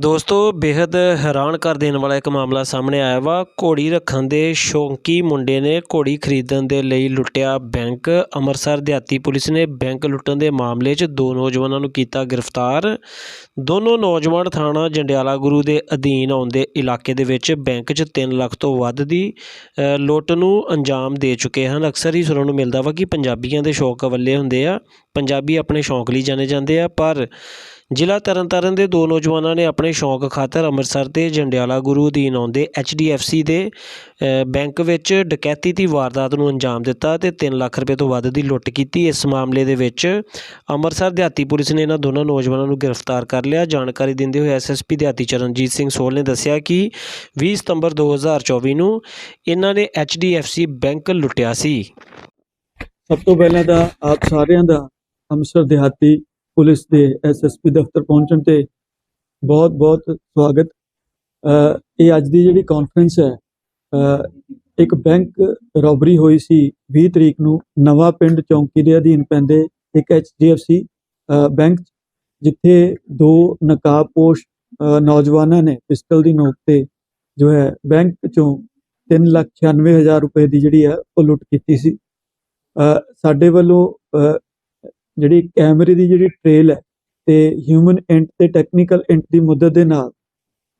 ਦੋਸਤੋ ਬੇहद ਹੈਰਾਨ ਕਰ ਦੇਣ ਵਾਲਾ ਇੱਕ ਮਾਮਲਾ ਸਾਹਮਣੇ ਆਇਆ ਵਾ। ਘੋੜੀ ਰੱਖਣ ਦੇ ਸ਼ੌਂਕੀ ਮੁੰਡੇ ਨੇ ਘੋੜੀ ਖਰੀਦਣ ਦੇ ਲਈ ਲੁੱਟਿਆ ਬੈਂਕ। ਅੰਮ੍ਰਿਤਸਰ ਦਿਹਾਤੀ ਪੁਲਿਸ ਨੇ ਬੈਂਕ ਲੁੱਟਣ ਦੇ ਮਾਮਲੇ 'ਚ ਦੋ ਨੌਜਵਾਨਾਂ ਨੂੰ ਕੀਤਾ ਗ੍ਰਿਫਤਾਰ। ਦੋਨੋਂ ਨੌਜਵਾਨ ਥਾਣਾ ਜੰਡਿਆਲਾ ਗੁਰੂ ਦੇ ਅਧੀਨ ਆਉਂਦੇ ਇਲਾਕੇ ਦੇ ਵਿੱਚ ਬੈਂਕ 'ਚ 3 ਲੱਖ ਤੋਂ ਵੱਧ ਦੀ ਲੁੱਟ ਨੂੰ ਅੰਜਾਮ ਦੇ ਚੁੱਕੇ ਹਨ। ਅਕਸਰ ਹੀ ਸੁਣਨ ਨੂੰ ਮਿਲਦਾ ਵਾ ਕਿ ਪੰਜਾਬੀਆਂ ਦੇ ਸ਼ੌਕ ਵੱਲੇ ਹੁੰਦੇ ਆ। ਪੰਜਾਬੀ ਆਪਣੇ ਸ਼ੌਂਕ ਲਈ ਜਾਣੇ ਜਾਂਦੇ ਆ, ਪਰ ਜ਼ਿਲ੍ਹਾ ਤਰਨਤਾਰਨ ਦੇ ਦੋ ਨੌਜਵਾਨਾਂ ਨੇ ਆਪਣੇ ਸ਼ੌਂਕ ਖਾਤਰ ਅੰਮ੍ਰਿਤਸਰ ਦੇ ਜੰਡਿਆਲਾ ਗੁਰੂ ਅਧੀਨ ਆਉਂਦੇ ਐਚਡੀਐਫਸੀ ਦੇ ਬੈਂਕ ਵਿੱਚ ਡਕੈਤੀ ਦੀ ਵਾਰਦਾਤ ਨੂੰ ਅੰਜਾਮ ਦਿੱਤਾ ਤੇ 3 ਲੱਖ ਰੁਪਏ ਤੋਂ ਵੱਧ ਦੀ ਲੁੱਟ ਕੀਤੀ। ਇਸ ਮਾਮਲੇ ਦੇ ਵਿੱਚ ਅੰਮ੍ਰਿਤਸਰ ਦਿਹਾਤੀ ਪੁਲਿਸ ਨੇ ਇਹਨਾਂ ਦੋਨਾਂ ਨੌਜਵਾਨਾਂ ਨੂੰ ਗ੍ਰਿਫਤਾਰ ਕਰ ਲਿਆ। ਜਾਣਕਾਰੀ ਦਿੰਦੇ ਹੋਏ ਐਸਐਸਪੀ ਦਿਹਾਤੀ ਚਰਨਜੀਤ ਸਿੰਘ ਸੋਲ ਨੇ ਦੱਸਿਆ ਕਿ 20 ਸਤੰਬਰ 2024 ਨੂੰ ਇਹਨਾਂ ਨੇ ਐਚਡੀਐਫਸੀ ਬੈਂਕ ਲੁੱਟਿਆ ਸੀ। ਸਭ ਤੋਂ ਪਹਿਲਾਂ ਤਾਂ ਆਪ ਸਾਰਿਆਂ ਦਾ ਅੰਮ੍ਰਿਤਸਰ ਦਿਹਾਤੀ ਪੁਲਿਸ ਦੇ ਐਸਐਸਪੀ ਦਫ਼ਤਰ ਪਹੁੰਚਣ ਤੇ ਬਹੁਤ ਬਹੁਤ ਸਵਾਗਤ। ਇਹ ਅੱਜ ਦੀ ਜਿਹੜੀ ਕਾਨਫਰੰਸ ਹੈ ਇੱਕ ਬੈਂਕ ਰੋਬਰੀ ਹੋਈ ਸੀ 20 ਤਰੀਕ ਨੂੰ ਨਵਾਂ ਪਿੰਡ ਚੌਂਕੀ ਦੇ ਅਧੀਨ ਪੈਂਦੇ ਇੱਕ ਐਚਡੀਐਫਸੀ ਬੈਂਕ ਜਿੱਥੇ ਦੋ ਨਕਾਬਪੋਸ਼ ਅ, ਨੌਜਵਾਨਾਂ ਨੇ ਪਿਸਟਲ ਦੀ ਨੋਕ ਤੇ ਜੋ ਹੈ ਬੈਂਕ ਚੋਂ 396000 ਰੁਪਏ ਦੀ ਜਿਹੜੀ ਹੈ ਉਹ ਲੁੱਟ ਕੀਤੀ ਸੀ। ਸਾਡੇ ਵੱਲੋਂ ਜਿਹੜੀ ਕੈਮਰੇ ਦੀ ਜਿਹੜੀ ਟ੍ਰੇਲ ਹੈ ਤੇ ਹਿਊਮਨ ਇੰਟ ਤੇ ਟੈਕਨੀਕਲ ਇੰਟ ਦੀ ਮਦਦ ਦੇ ਨਾਲ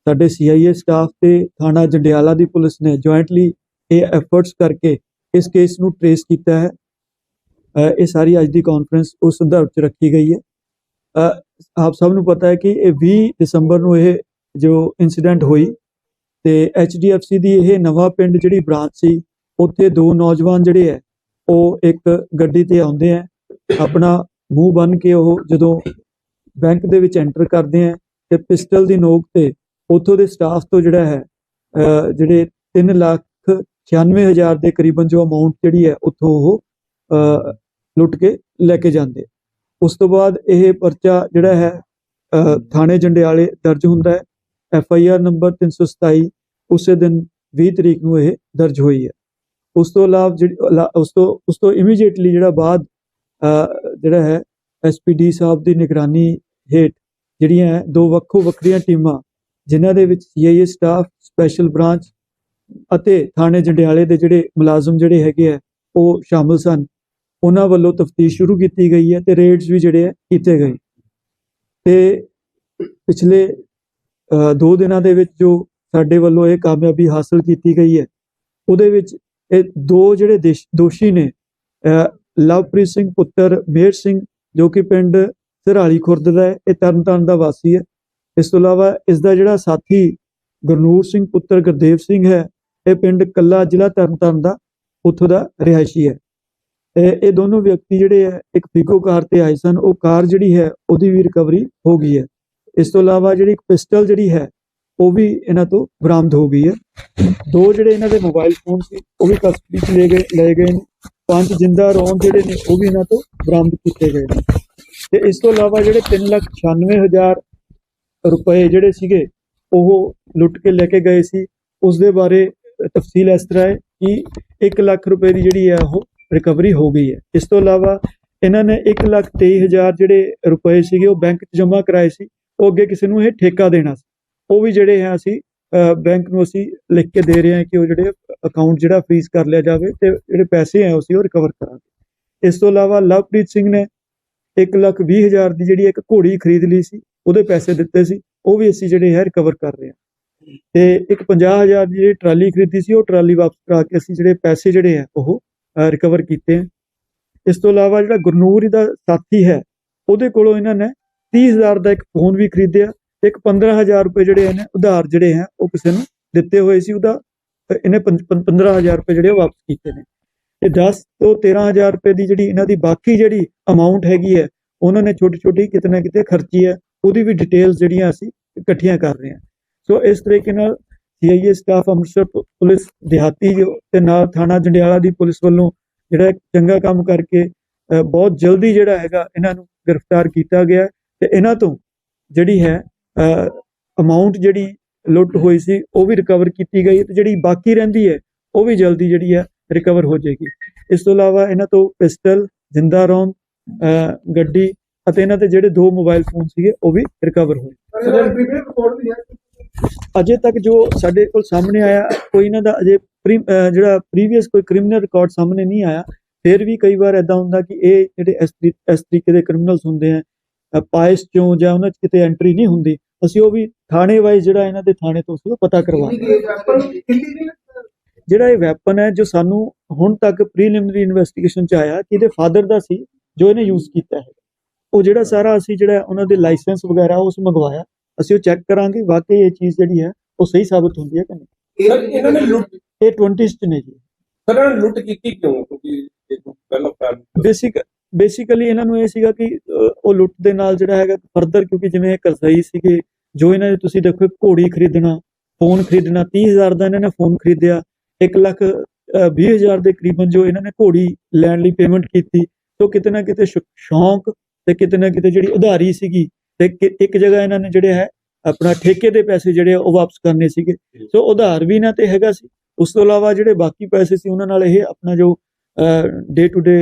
ਸਾਡੇ ਸੀਆਈਏ ਸਟਾਫ ਤੇ ਥਾਣਾ ਜੰਡਿਆਲਾ ਦੀ ਪੁਲਿਸ ਨੇ ਜੁਆਇੰਟਲੀ ਇਹ ਐਫਰਟਸ ਕਰਕੇ ਇਸ ਕੇਸ ਨੂੰ ਟ੍ਰੇਸ ਕੀਤਾ ਹੈ। ਇਹ ਸਾਰੀ ਅੱਜ ਦੀ ਕਾਨਫਰੰਸ ਉਸ ਸੰਦਰਭ ਚ ਰੱਖੀ ਗਈ ਹੈ। ਆਪ ਸਭ ਨੂੰ ਪਤਾ ਹੈ ਕਿ ਇਹ 20 ਦਸੰਬਰ ਨੂੰ ਇਹ ਜੋ ਇਨਸੀਡੈਂਟ ਹੋਈ ਤੇ ਐਚਡੀਐਫਸੀ ਦੀ ਇਹ ਨਵਾਂ ਪਿੰਡ ਜਿਹੜੀ ਬ੍ਰਾਂਚ ਸੀ, ਉੱਥੇ ਦੋ ਨੌਜਵਾਨ ਜਿਹੜੇ ਹੈ, ਉਹ ਇੱਕ ਗੱਡੀ ਤੇ ਆਉਂਦੇ ਆ ਆਪਣਾ ਮੂੰਹ ਬੰਨ ਕੇ ਉਹ ਜਦੋਂ ਬੈਂਕ ਦੇ ਵਿੱਚ ਐਂਟਰ ਕਰਦੇ ਆ ਤੇ ਪਿਸਟਲ ਦੀ ਨੋਕ ਤੇ ਉੱਥੋਂ ਦੇ ਸਟਾਫ ਤੋਂ ਜਿਹੜਾ ਹੈ ਜਿਹੜੇ 3 ਲੱਖ 96000 ਦੇ ਕਰੀਬਨ ਜੋ ਅਮਾਉਂਟ ਜਿਹੜੀ ਹੈ ਉੱਥੋਂ ਉਹ ਲੁੱਟ ਕੇ ਲੈ ਕੇ ਜਾਂਦੇ ਉਸ ਤੋਂ ਬਾਅਦ ਇਹ ਪਰਚਾ ਜਿਹੜਾ ਹੈ ਥਾਣੇ ਜੰਡਿਆਲੇ ਦਰਜ ਹੁੰਦਾ ਹੈ। ਐਫ ਆਈ ਆਰ ਨੰਬਰ 327 ਉਸੇ ਦਿਨ 20 ਤਰੀਕ ਨੂੰ ਇਹ ਦਰਜ ਹੋਈ ਹੈ। ਉਸ ਤੋਂ ਇਲਾਵਾ ਜਿਹੜੀ ਉਸ ਤੋਂ ਉਸ ਤੋਂ ਇਮੀਡੀਏਟਲੀ ਜਿਹੜਾ ਬਾਅਦ ਜਿਹੜਾ ਹੈ ਐਸਪੀਡੀ ਸਾਹਿਬ ਦੀ ਨਿਗਰਾਨੀ ਹੇਠ ਜਿਹੜੀਆਂ ਦੋ ਵੱਖੋ ਵੱਖਰੀਆਂ ਟੀਮਾਂ ਜਿਨ੍ਹਾਂ ਦੇ ਵਿੱਚ ਸੀਆਈਏ ਸਟਾਫ ਸਪੈਸ਼ਲ ਬ੍ਰਾਂਚ ਅਤੇ ਥਾਣੇ ਜੰਡਿਆਲੇ ਦੇ ਜਿਹੜੇ ਮੁਲਾਜ਼ਮ ਜਿਹੜੇ ਹੈਗੇ ਆ ਉਹ ਸ਼ਾਮਲ ਸਨ। ਉਹਨਾਂ ਵੱਲੋਂ ਤਫਤੀਸ਼ ਸ਼ੁਰੂ ਕੀਤੀ ਗਈ ਹੈ ਤੇ ਰੇਡਸ ਵੀ ਜਿਹੜੇ ਆ ਕੀਤੇ ਗਏ। ਤੇ ਪਿਛਲੇ ਅਹ, ਦੋ ਦਿਨਾਂ ਦੇ ਵਿੱਚ ਜੋ ਸਾਡੇ ਵੱਲੋਂ ਇਹ ਕਾਮਯਾਬੀ ਹਾਸਲ ਕੀਤੀ ਗਈ ਹੈ ਉਹਦੇ ਵਿੱਚ ਇਹ ਦੋ ਜਿਹੜੇ ਦੇਸ਼- ਦੋਸ਼ੀ ਨੇ ਲਵਪ੍ਰੀਤ ਸਿੰਘ ਪੁੱਤਰ ਮੇਹਰ ਸਿੰਘ, ਜੋ ਕਿ ਪਿੰਡ ਸਿਰਾਲੀ ਖੁਰਦ ਦਾ ਹੈ, ਇਹ ਤਰਨਤਾਰਨ ਦਾ ਵਾਸੀ ਹੈ। ਇਸ ਤੋਂ ਇਲਾਵਾ ਇਸ ਦਾ ਜਿਹੜਾ ਸਾਥੀ ਗੁਰਨੂਰ ਸਿੰਘ ਪੁੱਤਰ ਗੁਰਦੇਵ ਸਿੰਘ ਹੈ, ਇਹ ਪਿੰਡ ਕੱਲਾ ਜ਼ਿਲ੍ਹਾ ਤਰਨਤਾਰਨ ਦਾ, ਉੱਥੋਂ ਦਾ ਰਿਹਾਇਸ਼ੀ ਹੈ। ਇਹ ਇਹ ਦੋਨੋਂ ਵਿਅਕਤੀ ਜਿਹੜੇ ਹੈ, ਇੱਕ ਪੀਕੋ ਕਾਰ ਤੇ ਆਏ ਸਨ, ਉਹ ਕਾਰ ਜਿਹੜੀ ਹੈ, ਉਹਦੀ ਵੀ ਰਿਕਵਰੀ ਹੋ ਗਈ ਹੈ। ਇਸ ਤੋਂ ਇਲਾਵਾ ਜਿਹੜੀ ਇੱਕ ਪਿਸਟਲ ਜਿਹੜੀ ਹੈ, ਉਹ ਵੀ ਇਹਨਾਂ ਤੋਂ ਬਰਾਮਦ ਹੋ ਗਈ ਹੈ। ਦੋ ਜਿਹੜੇ ਇਹਨਾਂ ਦੇ ਮੋਬਾਈਲ ਫੋਨ ਸੀ, ਉਹ ਵੀ ਕਸਟਡੀ 'ਚ ਲਏ ਗਏ ਲਏ ਗਏ ਨੇ। ਪੰਜ ਜਿੰਦਾ ਰੌਂਦ ਜਿਹੜੇ ਨੇ ਉਹ ਵੀ ਇਹਨਾਂ ਤੋਂ ਬਰਾਮਦ ਕੀਤੇ ਗਏ ਨੇ। ਤੇ ਇਸ ਤੋਂ ਇਲਾਵਾ ਜਿਹੜੇ 396000 ਰੁਪਏ ਜਿਹੜੇ ਸੀਗੇ, ਉਹ ਲੁੱਟ ਕੇ ਲੈ ਕੇ ਗਏ ਸੀ। ਉਸ ਦੇ ਬਾਰੇ ਤਫਸੀਲ ਇਸ ਤਰ੍ਹਾਂ ਹੈ ਕਿ 1 ਲੱਖ ਰੁਪਏ ਦੀ ਜਿਹੜੀ ਹੈ ਉਹ ਰਿਕਵਰੀ ਹੋ ਗਈ ਹੈ। ਇਸ ਤੋਂ ਇਲਾਵਾ ਇਹਨਾਂ ਨੇ 1 ਲੱਖ 23000 ਜਿਹੜੇ ਰੁਪਏ ਸੀਗੇ ਉਹ ਬੈਂਕ 'ਚ ਜਮ੍ਹਾਂ ਕਰਾਏ ਸੀ। ਉਹ ਅੱਗੇ ਕਿਸੇ ਨੂੰ ਇਹ ਠੇਕਾ ਦੇਣਾ ਸੀ। ਉਹ ਵੀ ਜਿਹੜੇ ਹੈ ਅਸੀਂ ਬੈਂਕ ਨੂੰ ਅਸੀਂ ਲਿਖ ਕੇ ਦੇ ਰਹੇ ਹਾਂ ਕਿ ਉਹ ਜਿਹੜੇ ਅਕਾਊਂਟ ਜਿਹੜਾ ਫ੍ਰੀਜ਼ ਕਰ ਲਿਆ ਜਾਵੇ ਤੇ ਜਿਹੜੇ ਪੈਸੇ ਹੈ ਅਸੀਂ ਉਹ ਰਿਕਵਰ ਕਰਾਂਗੇ। ਇਸ ਤੋਂ ਇਲਾਵਾ ਲਵਪ੍ਰੀਤ ਸਿੰਘ ਨੇ 1 ਲੱਖ 20 ਹਜ਼ਾਰ ਦੀ ਜਿਹੜੀ ਇੱਕ ਘੋੜੀ ਖਰੀਦ ਲਈ ਸੀ, ਉਹਦੇ ਪੈਸੇ ਦਿੱਤੇ ਸੀ, ਉਹ ਵੀ ਅਸੀਂ ਜਿਹੜੇ ਹੈ ਰਿਕਵਰ ਕਰ ਰਹੇ ਹਾਂ। ਤੇ ਇੱਕ 50000 ਦੀ ਜਿਹੜੀ ਟਰਾਲੀ ਖਰੀਦੀ ਸੀ, ਉਹ ਟਰਾਲੀ ਵਾਪਸ ਕਰਾ ਕੇ ਅਸੀਂ ਜਿਹੜੇ ਪੈਸੇ ਜਿਹੜੇ ਹੈ ਉਹ ਰਿਕਵਰ ਕੀਤੇ ਹੈ। ਇਸ ਤੋਂ ਇਲਾਵਾ ਜਿਹੜਾ ਗੁਰਨੂਰ ਦਾ ਸਾਥੀ ਹੈ, ਉਹਦੇ ਕੋਲੋਂ ਇਹਨਾਂ ਨੇ 30000 ਦਾ ਇੱਕ ਫੋਨ ਵੀ ਖਰੀਦਿਆ ਇੱਕ 15000 ਰੁਪਏ ਜਿਹੜੇ ਇਹਨੇ ਉਧਾਰ ਜਿਹੜੇ ਹੈ ਉਹ ਕਿਸੇ ਨੂੰ ਦਿੱਤੇ ਹੋਏ ਸੀ ਉਹਦਾ ਅ, ਇਹਨੇ 15000 ਰੁਪਏ ਜਿਹੜੇ ਉਹ ਵਾਪਸ ਕੀਤੇ ਨੇ। ਤੇ 10 ਤੋਂ 13000 ਰੁਪਏ ਦੀ ਜਿਹੜੀ ਇਹਨਾਂ ਦੀ ਬਾਕੀ ਜਿਹੜੀ ਅਮਾਉਂਟ ਹੈਗੀ ਹੈ ਉਹਨਾਂ ਨੇ ਛੋਟੀ ਛੋਟੀ ਕਿਤੇ ਨਾ ਕਿਤੇ ਖਰਚੀ ਹੈ ਉਹਦੀ ਵੀ ਡਿਟੇਲਸ ਜਿਹੜੀਆਂ ਅਸੀਂ ਇਕੱਠੀਆਂ ਕਰ ਰਹੇ ਹਾਂ। ਸੋ ਇਸ ਤਰੀਕੇ ਨਾਲ ਸੀਆਈਏ ਸਟਾਫ ਅੰਮ੍ਰਿਤਸਰ ਪੁਲਿਸ ਦਿਹਾਤੀ ਤੇ ਨਾਲ ਥਾਣਾ ਜੰਡਿਆਲਾ ਦੀ ਪੁਲਿਸ ਵੱਲੋਂ ਜਿਹੜਾ ਚੰਗਾ ਕੰਮ ਕਰਕੇ ਅ, ਬਹੁਤ ਜਲਦੀ ਜਿਹੜਾ ਹੈਗਾ ਇਹਨਾਂ ਨੂੰ ਗ੍ਰਿਫਤਾਰ ਕੀਤਾ ਗਿਆ ਤੇ ਇਹਨਾਂ ਤੋਂ ਜਿਹੜੀ ਹੈ ਅਮਾਉਂਟ ਜਿਹੜੀ ਲੁੱਟ ਹੋਈ ਸੀ, ਉਹ ਵੀ ਰਿਕਵਰ ਕੀਤੀ ਗਈ ਹੈ ਤੇ ਜਿਹੜੀ ਬਾਕੀ ਰਹਿੰਦੀ ਹੈ, ਉਹ ਵੀ ਜਲਦੀ ਜਿਹੜੀ ਹੈ ਰਿਕਵਰ ਹੋ ਜਾਏਗੀ। ਇਸ ਤੋਂ ਇਲਾਵਾ ਇਹਨਾਂ ਤੋਂ ਪਿਸਟਲ, ਜਿੰਦਾ ਰੌਂਦ ਗੱਡੀ ਅਤੇ ਇਹਨਾਂ ਦੇ ਜਿਹੜੇ ਦੋ ਮੋਬਾਈਲ ਫੋਨ ਸੀਗੇ, ਉਹ ਵੀ ਰਿਕਵਰ ਹੋਏ। ਅਜੇ ਤੱਕ ਜੋ ਸਾਡੇ ਕੋਲ ਸਾਹਮਣੇ ਆਇਆ, ਕੋਈ ਇਹਨਾਂ ਦਾ ਅਜੇ ਜਿਹੜਾ ਪ੍ਰੀਵੀਅਸ ਕੋਈ ਕ੍ਰਿਮੀਨਲ ਰਿਕਾਰਡ ਸਾਹਮਣੇ ਨਹੀਂ ਆਇਆ, ਫਿਰ ਵੀ ਕਈ ਵਾਰ ਐਦਾਂ ਹੁੰਦਾ ਕਿ ਇਹ ਜਿਹੜੇ ਇਸ ਤਰੀ- ਇਸ ਤਰੀਕੇ ਦੇ ਕ੍ਰਿਮੀਨਲਸ ਹੁੰਦੇ ਆ ਪਾਇਸ ਚੋਂ ਜਾਂ ਉਹਨਾਂ 'ਚ ਕਿਤੇ ਐਂਟਰੀ ਨਹੀਂ ਹੁੰਦੀ ਅਸੀਂ ਉਹ ਵੀ ਥਾਣੇ ਵਾਈਜ਼ ਜਿਹੜਾ ਇਹਨਾਂ ਦੇ ਥਾਣੇ ਤੋਂ ਅਸੀਂ ਉਹ ਪਤਾ ਕਰਵਾਉਂਦੇ ਜਿਹੜਾ ਇਹ ਵੈਪਨ ਹੈ ਜੋ ਸਾਨੂੰ ਹੁਣ ਤੱਕ ਪ੍ਰੀਲਿਮਿਨਰੀ ਇਨਵੈਸਟੀਗੇਸ਼ਨ ਚ ਆਇਆ ਕਿ ਇਹਦੇ ਫਾਦਰ ਦਾ ਸੀ ਜੋ ਇਹਨੇ ਯੂਜ਼ ਕੀਤਾ ਹੈ। ਉਹ ਜਿਹੜਾ ਸਾਰਾ ਅਸੀਂ ਜਿਹੜਾ ਉਹਨਾਂ ਦੇ ਲਾਇਸੈਂਸ ਵਗੈਰਾ ਉਸ ਮੰਗਵਾਇਆ ਅਸੀਂ ਉਹ ਚੈੱਕ ਕਰਾਂਗੇ ਵਾਕਈ ਇਹ ਚੀਜ਼ ਜਿਹੜੀ ਹੈ ਉਹ ਸਹੀ ਸਾਬਤ ਹੁੰਦੀ ਹੈ ਕਿ ਨਹੀਂ। ਸਰ ਇਹਨਾਂ ਨੇ ਲੁੱਟ ਇਹ 20 ਚ ਨੇ ਜੀ। ਸਰ ਇਹਨਾਂ ਨੇ ਲੁੱਟ ਕੀਤੀ ਕਿਉਂ? ਕਿਉਂਕਿ ਇਹ ਪਹਿਲਾਂ ਬੇਸਿਕ ਬੇਸਿਕਲੀ ਇਹਨਾਂ ਨੂੰ ਇਹ ਸੀਗਾ ਕਿ ਉਹ ਲੁੱਟ ਦੇ ਨਾਲ ਜਿਹੜਾ ਹੈਗਾ ਫਰਦਰ ਕਿਉਂਕਿ ਜਿਵੇਂ ਇਹ ਕਰਜ਼ਈ ਸੀਗੇ, ਜੋ ਇਹਨਾਂ ਨੇ ਤੁਸੀਂ ਦੇਖੋ ਘੋੜੀ ਖਰੀਦਣਾ ਫੋਨ ਖਰੀਦਣਾ 30000 ਦਾ ਇਹਨਾਂ ਨੇ ਫੋਨ ਖਰੀਦਿਆ 1 ਲੱਖ 20000 ਦੇ ਕਰੀਬਨ ਜੋ ਇਹਨਾਂ ਨੇ ਘੋੜੀ ਲੈਣ ਲਈ ਪੇਮੈਂਟ ਕੀਤੀ ਸੋ ਕਿਤੇ ਨਾ ਕਿਤੇ ਸ਼ੌ- ਸ਼ੌਂਕ ਤੇ ਕਿਤੇ ਨਾ ਕਿਤੇ ਜਿਹੜੀ ਉਧਾਰੀ ਸੀਗੀ, ਤੇ ਇੱਕ ਜਗ੍ਹਾ ਇਹਨਾਂ ਨੇ ਜਿਹੜੇ ਹੈ, ਆਪਣਾ ਠੇਕੇ ਦੇ ਪੈਸੇ ਜਿਹੜੇ ਉਹ ਵਾਪਸ ਕਰਨੇ ਸੀਗੇ। ਸੋ ਉਧਾਰ ਵੀ ਇਹਨਾਂ ਤੇ ਹੈਗਾ ਸੀ। ਉਸ ਤੋਂ ਇਲਾਵਾ ਜਿਹੜੇ ਬਾਕੀ ਪੈਸੇ ਸੀ, ਉਹਨਾਂ ਨਾਲ ਇਹ ਆਪਣਾ ਜੋ ਡੇ ਟੂ ਡੇ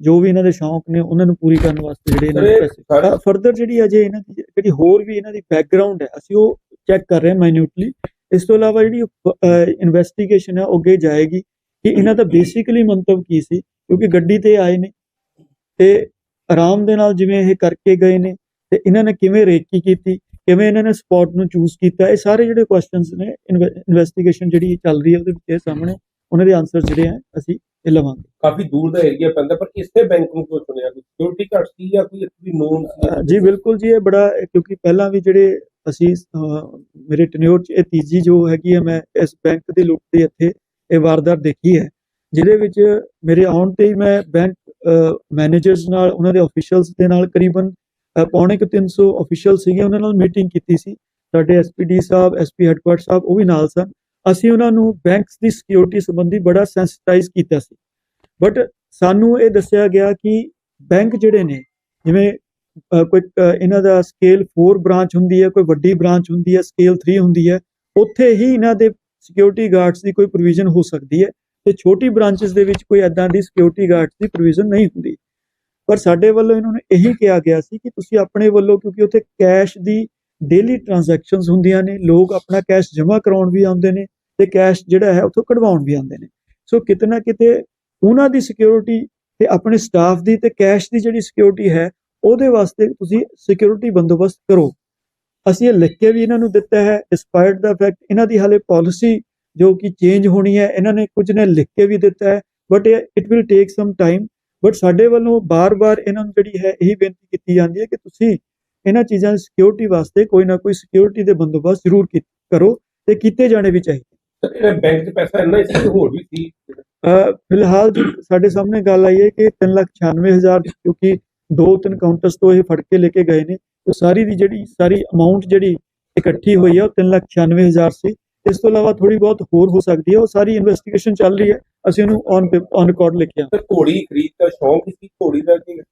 ਜੋ ਵੀ ਇਹਨਾਂ ਦੇ ਸ਼ੌਂਕ ਨੇ ਉਹਨਾਂ ਨੂੰ ਪੂਰੀ ਕਰਨ ਵਾਸਤੇ ਜਿਹੜੇ ਇਹਨਾਂ ਦੇ ਪੈਸੇ ਫਰਦਰ ਜਿਹੜੀ ਅਜੇ ਇਹਨਾਂ ਦੀ ਜਿਹੜੀ ਹੋਰ ਵੀ ਇਹਨਾਂ ਦੀ ਬੈਕਗ੍ਰਾਉਂਡ ਹੈ ਅਸੀਂ ਉਹ ਚੈੱਕ ਕਰ ਰਹੇ ਹਾਂ ਮਾਈਨਿਊਟਲੀ ਇਸ ਤੋਂ ਇਲਾਵਾ ਜਿਹੜੀ ਇਨਵੈਸਟੀਗੇਸ਼ਨ ਹੈ ਉਹ ਅੱਗੇ ਜਾਏਗੀ ਕਿ ਇਹਨਾਂ ਦਾ ਬੇਸਿਕਲੀ ਮੰਤਵ ਕੀ ਸੀ ਕਿਉਂਕਿ ਗੱਡੀ ਤੇ ਆਏ ਨੇ ਤੇ ਆਰਾਮ ਦੇ ਨਾਲ ਜਿਵੇਂ ਇਹ ਕਰਕੇ ਗਏ ਨੇ ਤੇ ਇਹਨਾਂ ਨੇ ਕਿਵੇਂ ਰੇਕੀ ਕੀਤੀ ਕਿਵੇਂ ਇਹਨਾਂ ਨੇ ਸਪੌਟ ਨੂੰ ਚੂਜ਼ ਕੀਤਾ ਇਹ ਸਾਰੇ ਜਿਹੜੇ ਕੁਐਸਚਨਸ ਨੇ ਇਨਵੈਸਟੀਗੇਸ਼ਨ ਜਿਹੜੀ ਚੱਲ ਰਹੀ ਹੈ ਉਹਦੇ ਵਿੱਚ ਇਹ ਸਾਹਮਣੇ ਉਹਨਾਂ ਦੇ ਆਨਸਰ ਜਿਹੜੇ ਆ ਅਸੀਂ ਇਹ ਲਵਾਂਗੇ। ਕਾਫੀ ਦੂਰ ਦਾ ਏਰੀਆ ਪੈਂਦਾ ਪਰ ਇਸੇ ਬੈਂਕ ਨੂੰ ਕਿਉਂ ਚੁਣਿਆ? ਕੋਈ ਸਿਕਿਉਰਿਟੀ ਘੱਟ ਸੀ ਜਾਂ ਕੋਈ ਇੱਥੇ ਦੀ ਨੋਨ ਜੀ ਬਿਲਕੁਲ ਜੀ ਇਹ ਬੜਾ ਕਿਉਂਕਿ ਪਹਿਲਾਂ ਵੀ ਜਿਹੜੇ ਅਸੀਂ ਮੇਰੇ ਟੈਨਿਓਰ ਚ ਇਹ ਤੀਜੀ ਜੋ ਹੈਗੀ ਹੈ ਮੈਂ ਇਸ ਬੈਂਕ ਦੀ ਲੁੱਟ ਦੀ ਇੱਥੇ ਇਹ ਵਾਰਦਾਤ ਦੇਖੀ ਹੈ ਜਿਹਦੇ ਵਿੱਚ ਮੇਰੇ ਆਉਣ ਤੇ ਹੀ ਮੈਂ ਬੈਂਕ ਮੈਨੇਜਰਸ ਨਾਲ ਉਹਨਾਂ ਦੇ ਅਫੀਸ਼ੀਅਲਸ ਦੇ ਨਾਲ ਕਰੀਬਨ ਪੌਣੇ ਕੁ 300 ਅਫੀਸ਼ੀਅਲ ਸੀਗੇ ਉਹਨਾਂ ਨਾਲ ਮੀਟਿੰਗ ਕੀਤੀ ਸੀ। ਸਾਡੇ ਐਸਪੀਡੀ ਸਾਹਿਬ ਐਸਪੀ ਹੈਡਕੁਆਟਰ ਸਾਹਿਬ ਉਹ ਵੀ ਨਾਲ ਸਨ। ਅਸੀਂ ਉਹਨਾਂ ਨੂੰ ਬੈਂਕਸ ਦੀ ਸਿਕਿਉਰਿਟੀ ਸੰਬੰਧੀ ਬੜਾ ਸੈਂਸਿਟਾਈਜ਼ ਕੀਤਾ ਸੀ। ਬਟ ਸਾਨੂੰ ਇਹ ਦੱਸਿਆ ਗਿਆ ਕਿ ਬੈਂਕ ਜਿਹੜੇ ਨੇ, ਜਿਵੇਂ ਕੋਈ ਇਹਨਾਂ ਦਾ ਸਕੇਲ 4 ਬ੍ਰਾਂਚ ਹੁੰਦੀ ਹੈ, ਕੋਈ ਵੱਡੀ ਬ੍ਰਾਂਚ ਹੁੰਦੀ ਹੈ ਸਕੇਲ 3 ਹੁੰਦੀ ਹੈ, ਉੱਥੇ ਹੀ ਇਹਨਾਂ ਦੇ ਸਿਕਿਉਰਿਟੀ ਗਾਰਡਸ ਦੀ ਕੋਈ ਪ੍ਰੋਵੀਜ਼ਨ ਹੋ ਸਕਦੀ ਹੈ ਤੇ ਛੋਟੀ ਬ੍ਰਾਂਚਸ ਦੇ ਵਿੱਚ ਕੋਈ ਐਦਾਂ ਦੀ ਸਿਕਿਉਰਿਟੀ ਗਾਰਡਸ ਦੀ ਪ੍ਰੋਵੀਜ਼ਨ ਨਹੀਂ ਹੁੰਦੀ। ਪਰ ਸਾਡੇ ਵੱਲੋਂ ਇਹਨਾਂ ਨੂੰ ਇਹੀ ਕਿਹਾ ਗਿਆ ਸੀ ਕਿ ਤੁਸੀਂ ਆਪਣੇ ਵੱਲੋਂ, ਕਿਉਂਕਿ ਉੱਥੇ ਕੈਸ਼ ਦੀ ਡੇਲੀ ਟ੍ਰਾਂਜੈਕਸ਼ਨਸ ਹੁੰਦੀਆਂ ਨੇ, ਲੋਕ ਆਪਣਾ ਕੈਸ਼ ਜਮ੍ਹਾਂ ਕਰਾਉਣ ਵੀ ਆਉਂਦੇ ਨੇ ਤੇ ਕੈਸ਼ ਜਿਹੜਾ ਹੈ ਉੱਥੋਂ ਕਢਵਾਉਣ ਵੀ ਆਉਂਦੇ ਨੇ। ਸੋ ਕਿਤੇ ਨਾ ਕਿਤੇ ਉਹਨਾਂ ਦੀ ਸਿਕਿਉਰਿਟੀ ਤੇ ਆਪਣੇ ਸਟਾਫ ਦੀ ਤੇ ਕੈਸ਼ ਦੀ ਜਿਹੜੀ ਸਿਕਿਉਰਿਟੀ ਹੈ, ਉਹਦੇ ਵਾਸਤੇ ਤੁਸੀਂ ਸਿਕਿਉਰਿਟੀ ਬੰਦੋਬਸਤ ਕਰੋ। ਅਸੀਂ ਇਹ ਲਿਖ ਕੇ ਵੀ ਇਹਨਾਂ ਨੂੰ ਦਿੱਤਾ ਹੈ ਡਿਸਪਾਈਟ ਦਾ ਫੈਕਟ ਇਹਨਾਂ ਦੀ ਹਾਲੇ ਪਾਲਿਸੀ ਜੋ ਕਿ ਚੇਂਜ ਹੋਣੀ ਹੈ, ਇਹਨਾਂ ਨੇ ਕੁਝ ਨੇ ਲਿਖ ਕੇ ਵੀ ਦਿੱਤਾ ਹੈ but it will take some time but ਸਾਡੇ ਵੱਲੋਂ ਬਾਰ-ਬਾਰ ਇਹਨਾਂ ਨੂੰ ਜਿਹੜੀ ਹੈ ਇਹੀ ਬੇਨਤੀ ਕੀਤੀ ਜਾਂਦੀ ਹੈ ਕਿ ਤੁਸੀਂ ਇਹਨਾਂ ਚੀਜ਼ਾਂ ਦੀ ਸਿਕਿਉਰਿਟੀ ਵਾਸਤੇ ਕੋਈ ਨਾ ਕੋਈ ਸਿਕਿਉਰਿਟੀ ਦੇ ਬੰਦੋਬਸਤ ਜ਼ਰੂਰ ਕੀ- ਕਰੋ ਤੇ ਕੀਤੇ ਜਾਣੇ ਵੀ ਚਾਹੀਦੇ। ਇਹ ਬੈਂਕ 'ਚ ਪੈਸਾ ਇੰਨਾ ਹੀ ਸੀ ਹੋਰ ਵੀ ਸੀ? ਫਿਲਹਾਲ ਸਾਡੇ ਸਾਹਮਣੇ ਗੱਲ ਆਈ ਹੈ ਕਿ 396000 ਕਿਉਂਕਿ ਦੋ ਤਿੰਨ ਕਾਊਂਟਰਸ ਤੋਂ ਇਹ ਫੜ ਕੇ ਲੈ ਕੇ ਗਏ ਨੇ ਤੇ ਸਾਰੀ ਦੀ ਜਿਹੜੀ ਸਾਰੀ ਅਮਾਉਂਟ ਜਿਹੜੀ ਇਕੱਠੀ ਹੋਈ ਹੈ ਉਹ 396000 ਸੀ। ਇਸ ਤੋਂ ਇਲਾਵਾ ਥੋੜੀ ਬਹੁਤ ਹੋਰ ਹੋ ਸਕਦੀ ਹੈ ਉਹ ਸਾਰੀ ਇਨਵੈਸਟੀਗੇਸ਼ਨ ਚੱਲ ਰਹੀ ਹੈ ਅਸੀਂ ਉਹਨੂੰ ਔਨ ਔਨ ਰਿਕਾਰਡ ਲਿਖਿਆ। ਸਰ ਘੋੜੀ ਖਰੀਦ ਦਾ ਸ਼ੌਂਕ ਸੀ ਘੋੜੀ ਦਾ ਕਿ ਇਸ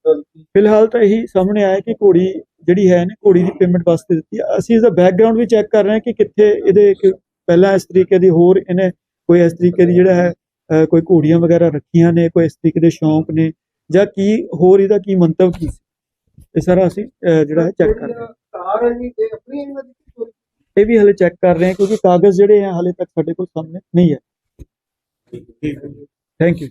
ਫਿਲਹਾਲ ਤਾਂ ਇਹੀ ਸਾਹਮਣੇ ਆਇਆ ਕਿ ਘੋੜੀ ਜਿਹੜੀ ਹੈ ਨਾ ਘੋੜੀ ਦੀ ਪੇਮੈਂਟ ਵਾਸਤੇ ਦਿੱਤੀ। ਅਸੀਂ ਇਹਦਾ ਬੈਕਗ੍ਰਾਉਂਡ ਵੀ ਚੈੱਕ ਕਰ ਰਹੇ ਹਾਂ ਕਿ ਕਿੱਥੇ ਇਹਦੇ ਪਹਿਲਾਂ ਇਸ ਤਰੀਕੇ ਦੀ ਹੋਰ ਇਹਨੇ ਕੋਈ ਇਸ ਤਰੀਕੇ ਦੀ ਜਿਹੜਾ ਹੈ ਕੋਈ ਘੋੜੀਆਂ ਵਗੈਰਾ ਰੱਖੀਆਂ ਨੇ ਕੋਈ ਇਸ ਤਰੀਕੇ ਦੇ ਸ਼ੌਂਕ ਨੇ ਜਾਂ ਕੀ ਹੋਰ ਇਹਦਾ ਕੀ ਮੰਤਵ ਕੀ ਸੀ? ਇਹ ਸਾਰਾ ਅਸੀਂ ਜਿਹੜਾ ਹੈ ਚੈੱਕ ਕਰ ਰਹੇ ਹਾਂ। ਇਹ ਵੀ ਹਲੇ ਚੈੱਕ ਕਰ ਰਹੇ ਹਾਂ ਕਿਉਂਕਿ ਕਾਗਜ਼ ਜਿਹੜੇ ਹੈ ਹਲੇ ਤੱਕ ਸਾਡੇ ਕੋਲ ਸਾਹਮਣੇ ਨਹੀਂ ਹੈ ਠੀਕ ਹੈ। Thank you